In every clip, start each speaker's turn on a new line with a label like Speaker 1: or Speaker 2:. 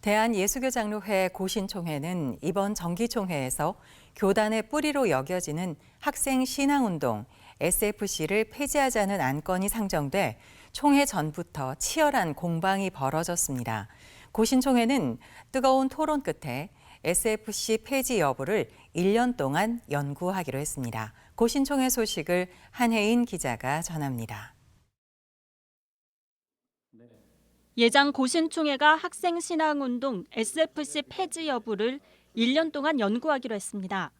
Speaker 1: 대한예수교장로회 고신총회는 이번 정기총회에서 교단의 뿌리로 여겨지는 학생 신앙운동 SFC를 폐지하자는 안건이 상정돼 총회 전부터 치열한 공방이 벌어졌습니다. 고신총회는 뜨거운 토론 끝에 SFC 폐지 여부를 1년 동안 연구하기로 했습니다. 고신총회 소식을 한혜인 기자가 전합니다.
Speaker 2: 예장 고신총회가 학생 신앙운동 SFC 폐지 여부를 1년 동안 연구하기로 했습니다.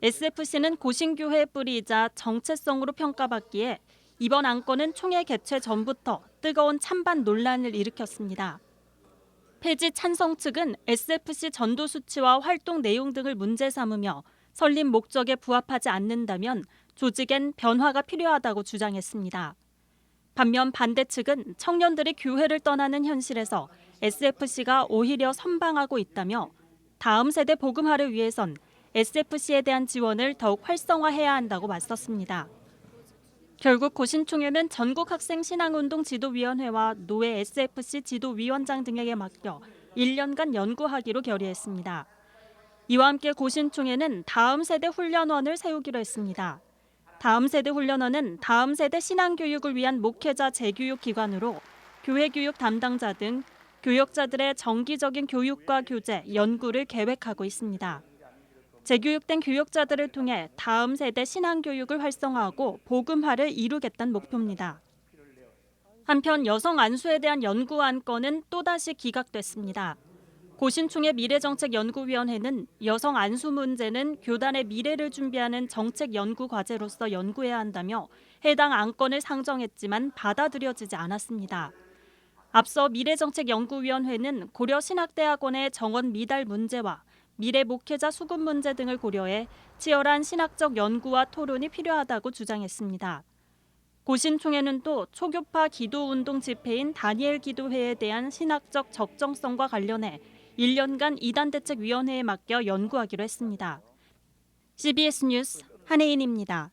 Speaker 2: SFC는 고신교회의 뿌리이자 정체성으로 평가받기에 이번 안건은 총회 개최 전부터 뜨거운 찬반 논란을 일으켰습니다. 폐지 찬성 측은 SFC 전도 수치와 활동 내용 등을 문제 삼으며 설립 목적에 부합하지 않는다면 조직엔 변화가 필요하다고 주장했습니다. 반면 반대 측은 청년들이 교회를 떠나는 현실에서 SFC가 오히려 선방하고 있다며 다음 세대 복음화를 위해선 SFC에 대한 지원을 더욱 활성화해야 한다고 맞섰습니다. 결국 고신총회는 전국 학생 신앙운동 지도위원회와 노회 SFC 지도위원장 등에게 맡겨 1년간 연구하기로 결의했습니다. 이와 함께 고신총회는 다음 세대 훈련원을 세우기로 했습니다. 다음 세대 훈련원은 다음 세대 신앙 교육을 위한 목회자 재교육 기관으로 교회 교육 담당자 등 교역자들의 정기적인 교육과 교재, 연구를 계획하고 있습니다. 재교육된 교역자들을 통해 다음 세대 신앙 교육을 활성화하고 복음화를 이루겠다는 목표입니다. 한편 여성 안수에 대한 연구 안건은 또다시 기각됐습니다. 고신총회 미래정책연구위원회는 여성 안수 문제는 교단의 미래를 준비하는 정책 연구 과제로서 연구해야 한다며 해당 안건을 상정했지만 받아들여지지 않았습니다. 앞서 미래정책연구위원회는 고려신학대학원의 정원 미달 문제와 미래 목회자 수급 문제 등을 고려해 치열한 신학적 연구와 토론이 필요하다고 주장했습니다. 고신총회는 또 초교파 기도운동 집회인 다니엘 기도회에 대한 신학적 적정성과 관련해 1년간 이단 대책위원회에 맡겨 연구하기로 했습니다. CBS 뉴스 한혜인입니다.